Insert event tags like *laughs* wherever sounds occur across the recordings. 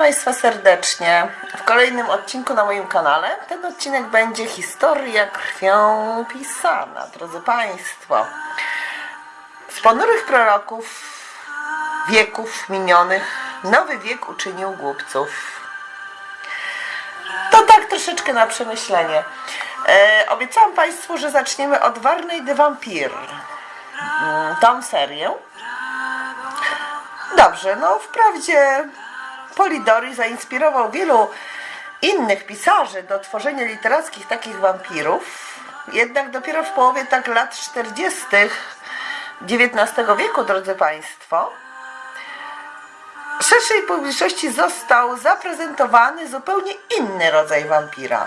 Państwa serdecznie w kolejnym odcinku na moim kanale. Ten odcinek będzie historia krwią pisana, drodzy Państwo. Z ponurych proroków wieków minionych nowy wiek uczynił głupców. To tak troszeczkę na przemyślenie. E, obiecałam Państwu, że zaczniemy od Warnej de Vampire. Mm, Tą serię. Dobrze, no wprawdzie Polidori zainspirował wielu innych pisarzy do tworzenia literackich takich wampirów, jednak dopiero w połowie tak lat 40. XIX wieku, drodzy Państwo, szerszej publiczności został zaprezentowany zupełnie inny rodzaj wampira,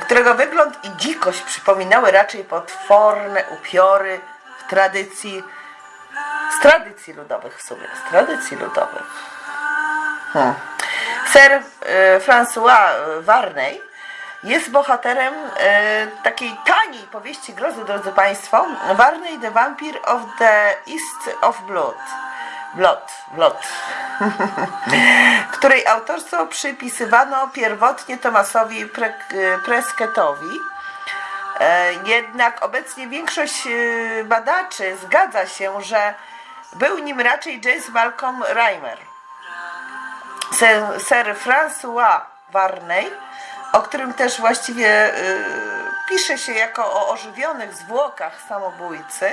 którego wygląd i dzikość przypominały raczej potworne upiory w tradycji z tradycji ludowych w sumie, z tradycji ludowych. Hmm. Sir e, François Varney jest bohaterem e, takiej taniej powieści grozy, drodzy Państwo. Varney the Vampire of the East of Blood. Blood, Blood. której autorstwo przypisywano pierwotnie Tomasowi Pre Presketowi. E, Jednak obecnie większość badaczy zgadza się, że był nim raczej James Malcolm Reimer. Sir, François Varney, o którym też właściwie y, pisze się jako o ożywionych zwłokach samobójcy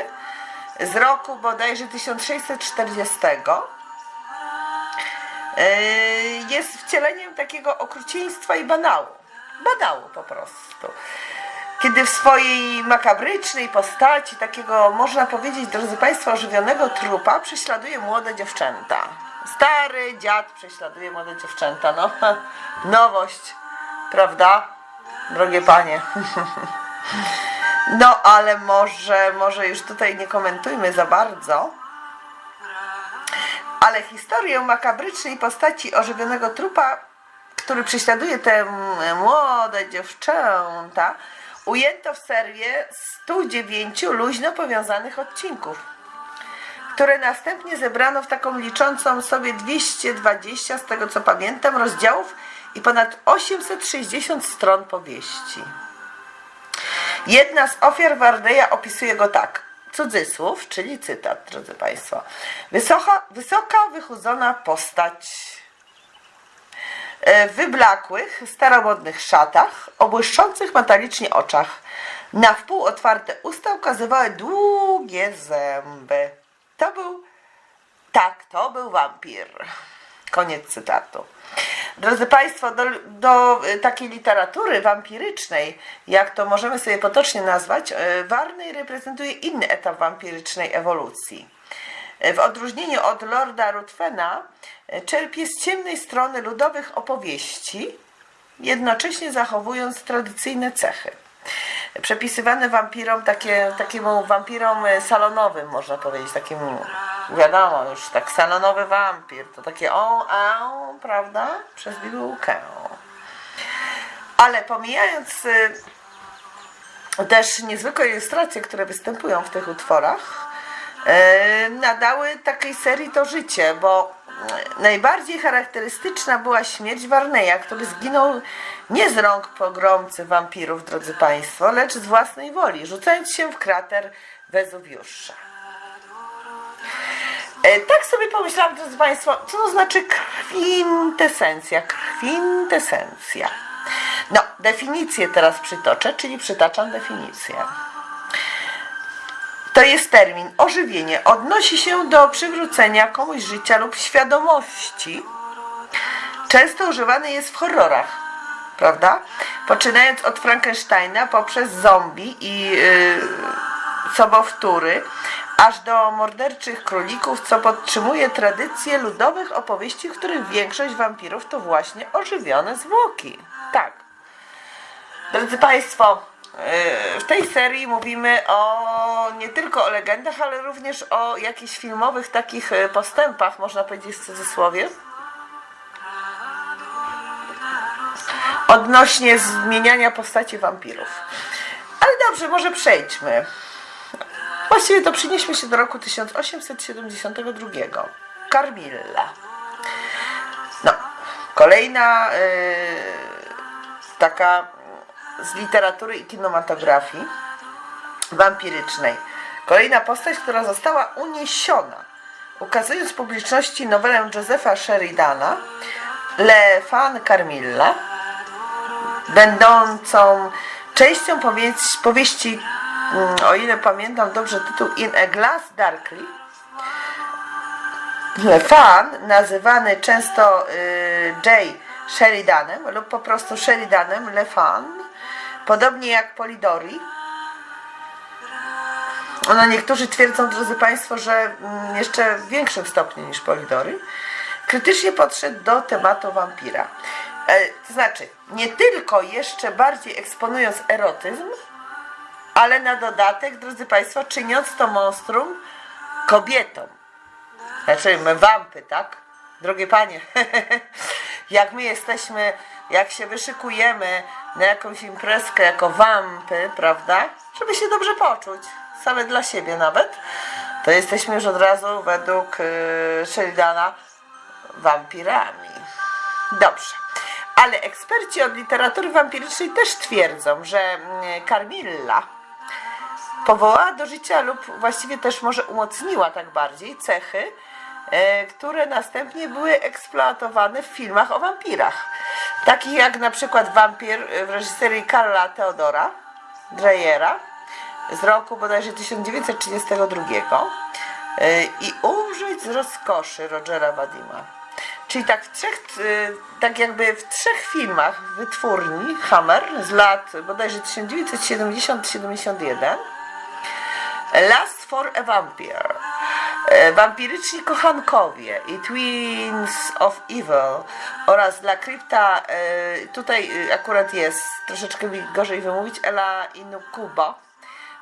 z roku bodajże 1640. Y, jest wcieleniem takiego okrucieństwa i banału. Banału po prostu kiedy w swojej makabrycznej postaci, takiego można powiedzieć, drodzy Państwo, ożywionego trupa, prześladuje młode dziewczęta. Stary dziad prześladuje młode dziewczęta. No, *laughs* nowość, prawda? Drogie panie. *laughs* No, ale może, może już tutaj nie komentujmy za bardzo. Ale historię makabrycznej postaci ożywionego trupa, który prześladuje te młode dziewczęta, ujęto w serię 109 luźno powiązanych odcinków, które następnie zebrano w taką liczącą sobie 220, z tego co pamiętam, rozdziałów i ponad 860 stron powieści. Jedna z ofiar Warneya opisuje go tak. Cudzysłów, czyli cytat, drodzy Państwo. Wysoka, wysoka wychudzona postać e, w wyblakłych, staromodnych szatach, o błyszczących metalicznie oczach. Na wpół otwarte usta ukazywały długie zęby. To był, tak, to był wampir. Koniec cytatu. Drodzy Państwo, do, do y, takiej literatury wampirycznej, jak to możemy sobie potocznie nazwać, y, Warnej reprezentuje inny etap wampirycznej ewolucji. Y, W odróżnieniu od Lorda Ruthvena czerpie z ciemnej strony ludowych opowieści, jednocześnie zachowując tradycyjne cechy. Przepisywane wampirom, takie, wampirom y, salonowym, można powiedzieć, takim, wiadomo, już tak salonowy wampir, to takie o, a, prawda, przez bibułkę. Ale pomijając y, też niezwykłe ilustracje, które występują w tych utworach, e, nadały takiej serii to życie, bo e, najbardziej charakterystyczna była śmierć Warneya, który zginął nie z rąk pogromcy wampirów, drodzy Państwo, lecz z własnej woli, rzucając się w krater Wezuwiusza. E, Tak sobie pomyślałam, drodzy Państwo, co to znaczy kwintesencja? Kwintesencja. No, definicję teraz przytoczę, czyli przytaczam definicję. To jest termin ożywienie. Odnosi się do przywrócenia komuś życia lub świadomości. Często używany jest w horrorach, prawda? Poczynając od Frankensteina poprzez zombie i yy, sobowtóry, aż do morderczych królików, co podtrzymuje tradycję ludowych opowieści, w których większość wampirów to właśnie ożywione zwłoki. Tak. Drodzy Państwo, w tej serii mówimy o nie tylko o legendach, ale również o jakichś filmowych takich yy, postępach, można powiedzieć w cudzysłowie. Odnośnie zmieniania postaci wampirów. Ale dobrze, może przejdźmy. Właściwie to przynieśmy się do roku 1872. Carmilla. No, Kolejna y, taka z literatury i kinematografii wampirycznej. Kolejna postać, która została uniesiona, ukazując publiczności nowelę Josepha Sheridana Le Fan Carmilla, będącą częścią powieści, powieści mm, o ile pamiętam dobrze tytuł In a Glass Darkly. Le Fan, nazywany często y, Jay Sheridanem lub po prostu Sheridanem Le Fan, podobnie jak Polidori. No, niektórzy twierdzą, drodzy Państwo, że mm, jeszcze w większym stopniu niż Polidory, krytycznie podszedł do tematu wampira. E, to znaczy, nie tylko jeszcze bardziej eksponując erotyzm, ale na dodatek, drodzy Państwo, czyniąc to monstrum kobietą. Znaczy, wampy, tak? Drogie panie, *laughs* jak my jesteśmy, jak się wyszykujemy na jakąś imprezkę jako wampy, prawda? Żeby się dobrze poczuć, same dla siebie nawet, to jesteśmy już od razu według yy, Sheridana wampirami. Dobrze. Ale eksperci od literatury wampirycznej też twierdzą, że mm, Carmilla powołała do życia lub właściwie też może umocniła tak bardziej cechy, które następnie były eksploatowane w filmach o wampirach. Takich jak na przykład Wampir w reżyserii Karla Theodora Dreyera z roku bodajże 1932 e, i Umrzeć z rozkoszy Rogera Vadima. Czyli tak w trzech, e, tak jakby w trzech filmach wytwórni Hammer z lat bodajże 1970-71 Last for a Vampire. E, Wampiryczni kochankowie i Twins of Evil oraz dla Krypta, e, tutaj e, akurat jest, troszeczkę mi gorzej wymówić, Ela Inukubo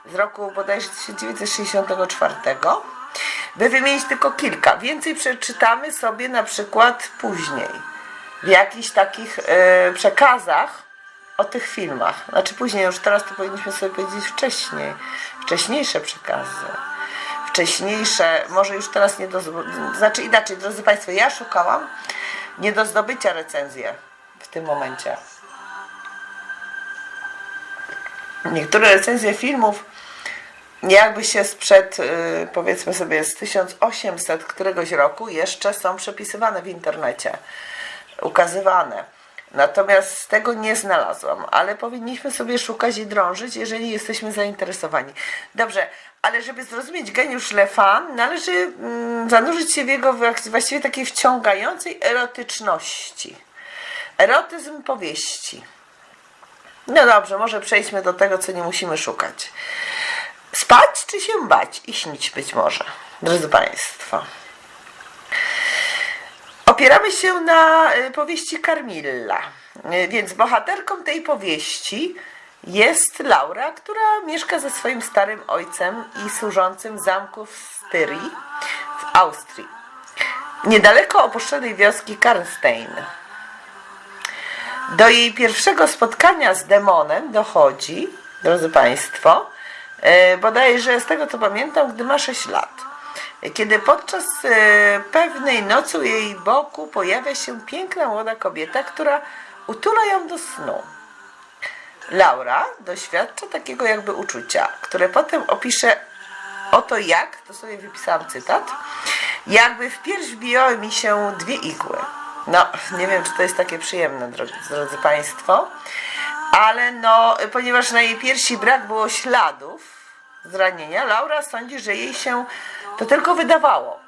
z roku bodajże 1964. By wymienić tylko kilka. Więcej przeczytamy sobie na przykład później w jakichś takich przekazach o tych filmach. Znaczy później, już teraz to powinniśmy sobie powiedzieć wcześniej. Wcześniejsze przekazy. Wcześniejsze, może już teraz nie do... Znaczy inaczej, drodzy Państwo, ja szukałam nie do zdobycia recenzję w tym momencie. Niektóre recenzje filmów jakby się sprzed, y, powiedzmy sobie, z 1800 któregoś roku jeszcze są przepisywane w internecie, ukazywane. Natomiast tego nie znalazłam, ale powinniśmy sobie szukać i drążyć, jeżeli jesteśmy zainteresowani. Dobrze, ale żeby zrozumieć geniusz Le Fan, należy mm, zanurzyć się w jego właściwie takiej wciągającej erotyczności. Erotyzm powieści. No dobrze, może przejdźmy do tego, co nie musimy szukać. Spać czy się bać i śnić być może, drodzy Państwo. Opieramy się na y, powieści Carmilla. Y, Więc bohaterką tej powieści jest Laura, która mieszka ze swoim starym ojcem i służącym zamku w Styrii w Austrii. Niedaleko opuszczonej wioski Karnstein. Do jej pierwszego spotkania z demonem dochodzi, drodzy Państwo, e, bodajże z tego co pamiętam, gdy ma 6 lat. Kiedy podczas e, pewnej nocy u jej boku pojawia się piękna młoda kobieta, która utula ją do snu. Laura doświadcza takiego jakby uczucia, które potem opisze oto jak, to sobie wypisałam cytat, jakby w pierś wbijały mi się dwie igły. No, nie wiem, czy to jest takie przyjemne, drodzy, drodzy Państwo, ale no, ponieważ na jej piersi brak było śladów zranienia, Laura sądzi, że jej się to tylko wydawało.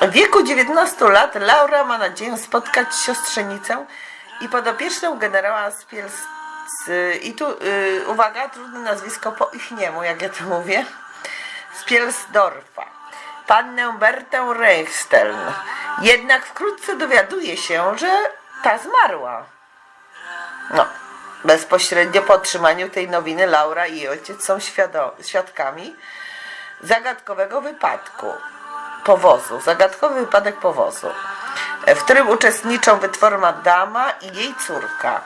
W wieku 19 lat Laura ma nadzieję spotkać siostrzenicę i podopieczną generała Spiels... I tu, y, uwaga, trudne nazwisko po ich niemu, jak ja to mówię. Spielsdorfa. Pannę Bertę Reichsteln. Jednak wkrótce dowiaduje się, że ta zmarła. No, bezpośrednio po otrzymaniu tej nowiny Laura i jej ojciec są świadkami zagadkowego wypadku powozu, zagadkowy wypadek powozu, w którym uczestniczą wytworna dama i jej córka.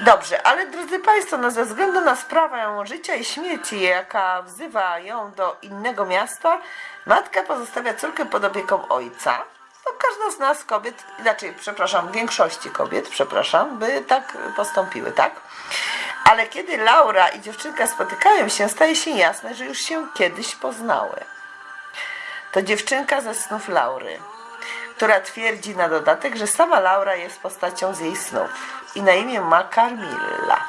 Dobrze, ale drodzy Państwo, no ze względu na sprawę życia i śmierci, jaka wzywa ją do innego miasta, matka pozostawia córkę pod opieką ojca, no każda z nas kobiet, inaczej, przepraszam, większości kobiet, przepraszam, by tak postąpiły, tak? Ale kiedy Laura i dziewczynka spotykają się, staje się jasne, że już się kiedyś poznały. To dziewczynka ze snów Laury, która twierdzi na dodatek, że sama Laura jest postacią z jej snów i na imię ma Carmilla.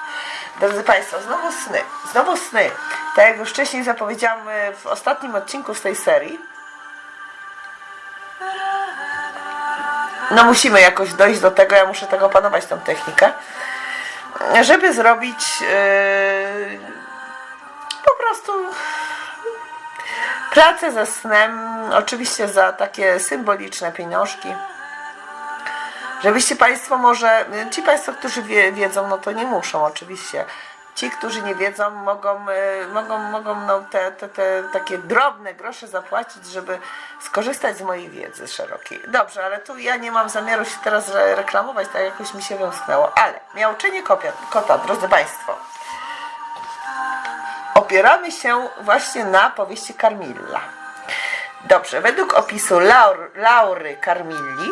Drodzy Państwo, znowu sny. Znowu sny. Tak jak już wcześniej zapowiedziałam e, w ostatnim odcinku z tej serii, no musimy jakoś dojść do tego, ja muszę tego opanować, tą technikę, żeby zrobić yy, po prostu pracę ze snem, oczywiście za takie symboliczne pieniążki. Żebyście Państwo może, ci Państwo, którzy wie, wiedzą, no to nie muszą oczywiście. Ci, którzy nie wiedzą, mogą, y, mogą, mogą no, te, te, te takie drobne grosze zapłacić, żeby skorzystać z mojej wiedzy szerokiej. Dobrze, ale tu ja nie mam zamiaru się teraz re- reklamować, tak jakoś mi się wymknęło. Ale miauczenie kopia, kota, drodzy Państwo, opieramy się właśnie na powieści Carmilla. Dobrze, według opisu Laur, Laury Carmilli,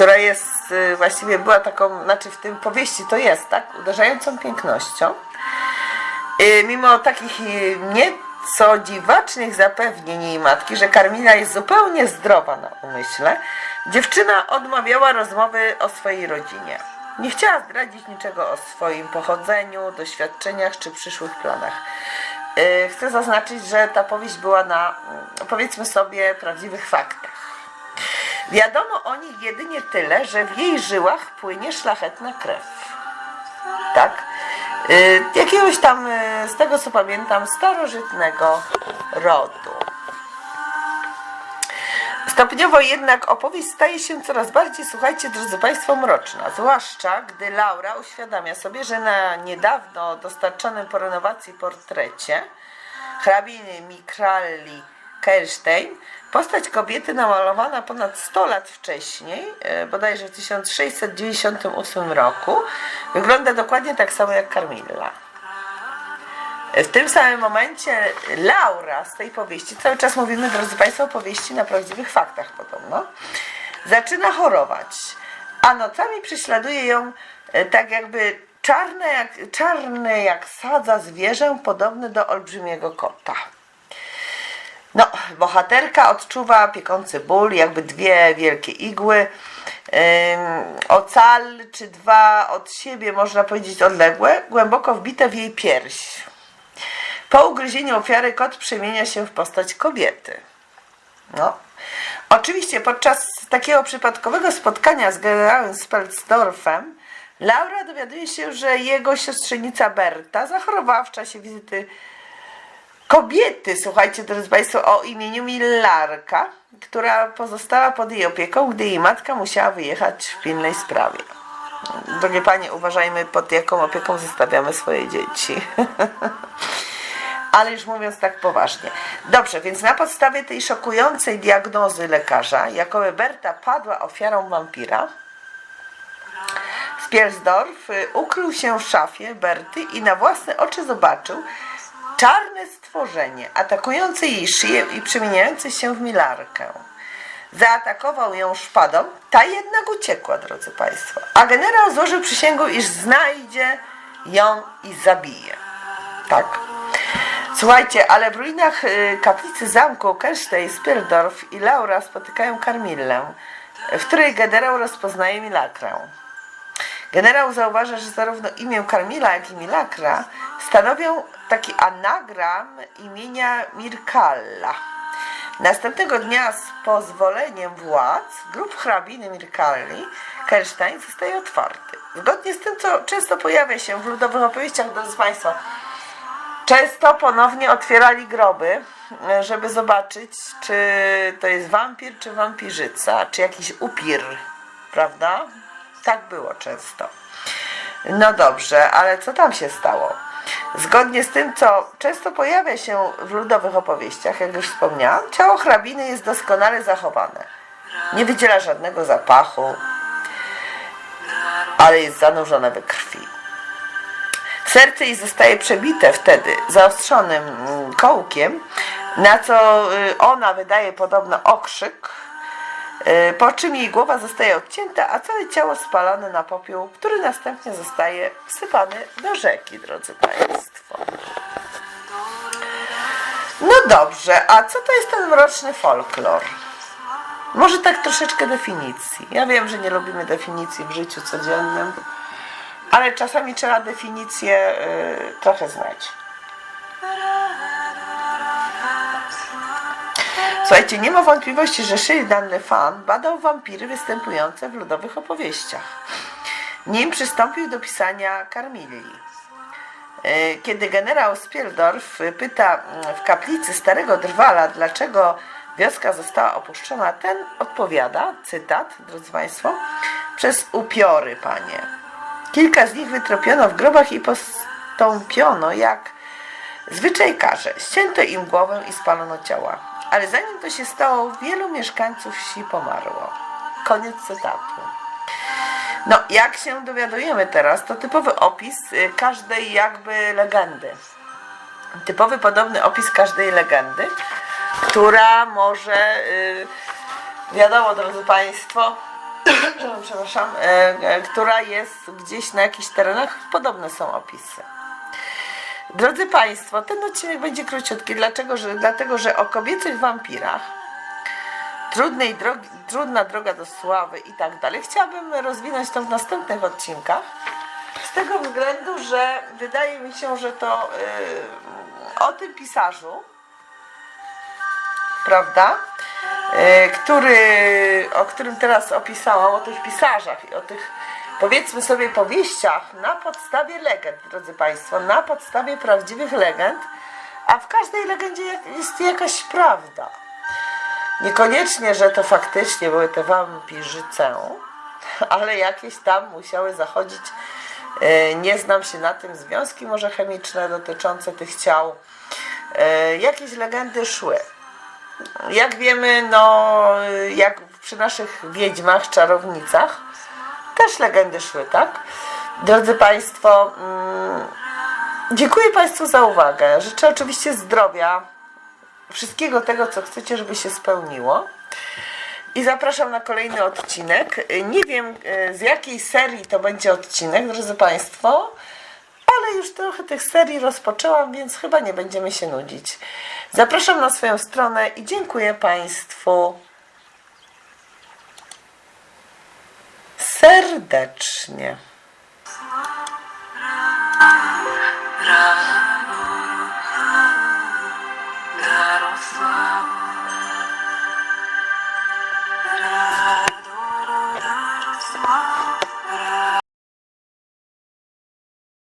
która jest y, właściwie była taką, znaczy w tym powieści to jest, tak, uderzającą pięknością. Y, Mimo takich y, nieco dziwacznych zapewnień jej matki, że Karmina jest zupełnie zdrowa na umyśle, dziewczyna odmawiała rozmowy o swojej rodzinie. Nie chciała zdradzić niczego o swoim pochodzeniu, doświadczeniach czy przyszłych planach. Chcę zaznaczyć, że ta powieść była na, mm, powiedzmy sobie, prawdziwych faktach. Wiadomo o niej jedynie tyle, że w jej żyłach płynie szlachetna krew. Tak? Y, jakiegoś tam, y, z tego co pamiętam, starożytnego rodu. Stopniowo jednak opowieść staje się coraz bardziej, słuchajcie, drodzy Państwo, mroczna. Zwłaszcza, gdy Laura uświadamia sobie, że na niedawno dostarczonym po renowacji portrecie hrabiny Mikralli Kerstein postać kobiety namalowana ponad 100 lat wcześniej, e, bodajże w 1698 roku, wygląda dokładnie tak samo jak Carmilla. W tym samym momencie Laura z tej powieści, cały czas mówimy, drodzy Państwo, o powieści na prawdziwych faktach podobno, zaczyna chorować, a nocami prześladuje ją e, tak jakby czarne jak, czarne jak sadza zwierzę podobne do olbrzymiego kota. No, bohaterka odczuwa piekący ból, jakby dwie wielkie igły, ym, ocal czy dwa od siebie, można powiedzieć, odległe, głęboko wbite w jej pierś. Po ugryzieniu ofiary kot przemienia się w postać kobiety. No. Oczywiście podczas takiego przypadkowego spotkania z generałem Spelzdorfem Laura dowiaduje się, że jego siostrzenica Berta zachorowała w czasie wizyty kobiety, słuchajcie, drodzy Państwo, o imieniu Millarka, która pozostała pod jej opieką, gdy jej matka musiała wyjechać w pilnej sprawie. Drogie Panie, uważajmy pod jaką opieką zostawiamy swoje dzieci. *laughs* Ale już mówiąc tak poważnie. Dobrze, więc na podstawie tej szokującej diagnozy lekarza, jakoby Berta padła ofiarą wampira, Spielsdorf y, ukrył się w szafie Berty i na własne oczy zobaczył czarne stworzenie atakujące jej szyję i przemieniające się w milarkę. Zaatakował ją szpadą, ta jednak uciekła, drodzy Państwo. A generał złożył przysięgę, iż znajdzie ją i zabije. Tak. Słuchajcie, ale w ruinach y, kaplicy zamku Kerstej, Spierdorf i Laura spotykają Karmillę, w której generał rozpoznaje Milakrę. Generał zauważa, że zarówno imię Karmila, jak i Milakra stanowią taki anagram imienia Mirkalla. Następnego dnia z pozwoleniem władz grób hrabiny Mirkalli Kerstein zostaje otwarty. Zgodnie z tym, co często pojawia się w ludowych opowieściach, drodzy Państwa, często ponownie otwierali groby, żeby zobaczyć, czy to jest wampir, czy wampirzyca, czy jakiś upir, prawda? Tak było często. No dobrze, ale co tam się stało? Zgodnie z tym, co często pojawia się w ludowych opowieściach, jak już wspomniałam, ciało hrabiny jest doskonale zachowane. Nie wydziela żadnego zapachu, ale jest zanurzone we krwi. Serce jej zostaje przebite wtedy zaostrzonym mm, kołkiem, Na co y, ona wydaje podobno okrzyk, po czym jej głowa zostaje odcięta, a całe ciało spalane na popiół, który następnie zostaje wsypany do rzeki, drodzy Państwo. No dobrze, a co to jest ten mroczny folklor? Może tak troszeczkę definicji. Ja wiem, że nie lubimy definicji w życiu codziennym, ale czasami trzeba definicję y, trochę znać. Słuchajcie, nie ma wątpliwości, że Sheridan Fan badał wampiry występujące w ludowych opowieściach. Nim przystąpił do pisania Karmilli. E, Kiedy generał Spieldorf pyta w kaplicy starego drwala, dlaczego wioska została opuszczona, ten odpowiada, cytat, drodzy Państwo, przez upiory, panie. Kilka z nich wytropiono w grobach i postąpiono jak zwyczaj każe. Ścięto im głowę i spalono ciała. Ale zanim to się stało, wielu mieszkańców wsi pomarło. Koniec cytatu. No, jak się dowiadujemy teraz, to typowy opis y, każdej jakby legendy. Typowy podobny opis każdej legendy, która może, y, wiadomo drodzy Państwo, *coughs* przepraszam, y, y, która jest gdzieś na jakichś terenach, podobne są opisy. Drodzy Państwo, ten odcinek będzie króciutki, dlaczego? Że, dlatego że o kobiecych wampirach trudnej drogi, trudna droga do sławy i tak dalej. Chciałabym rozwinąć to w następnych odcinkach. Z tego względu, że wydaje mi się, że to yy, o tym pisarzu, prawda? Yy, który, o którym teraz opisałam, o tych pisarzach i o tych powiedzmy sobie powieściach na podstawie legend, drodzy Państwo, na podstawie prawdziwych legend, a w każdej legendzie jest jakaś prawda. Niekoniecznie, że to faktycznie były te wampirzyce, ale jakieś tam musiały zachodzić, e, nie znam się na tym, związki może chemiczne dotyczące tych ciał. E, Jakieś legendy szły. Jak wiemy, no, jak przy naszych wiedźmach, czarownicach, też legendy szły, tak? Drodzy Państwo, mm, dziękuję Państwu za uwagę. Życzę oczywiście zdrowia, wszystkiego tego, co chcecie, żeby się spełniło. I zapraszam na kolejny odcinek. Nie wiem e, z jakiej serii to będzie odcinek, drodzy Państwo, ale już trochę tych serii rozpoczęłam, więc chyba nie będziemy się nudzić. Zapraszam na swoją stronę i dziękuję Państwu serdecznie.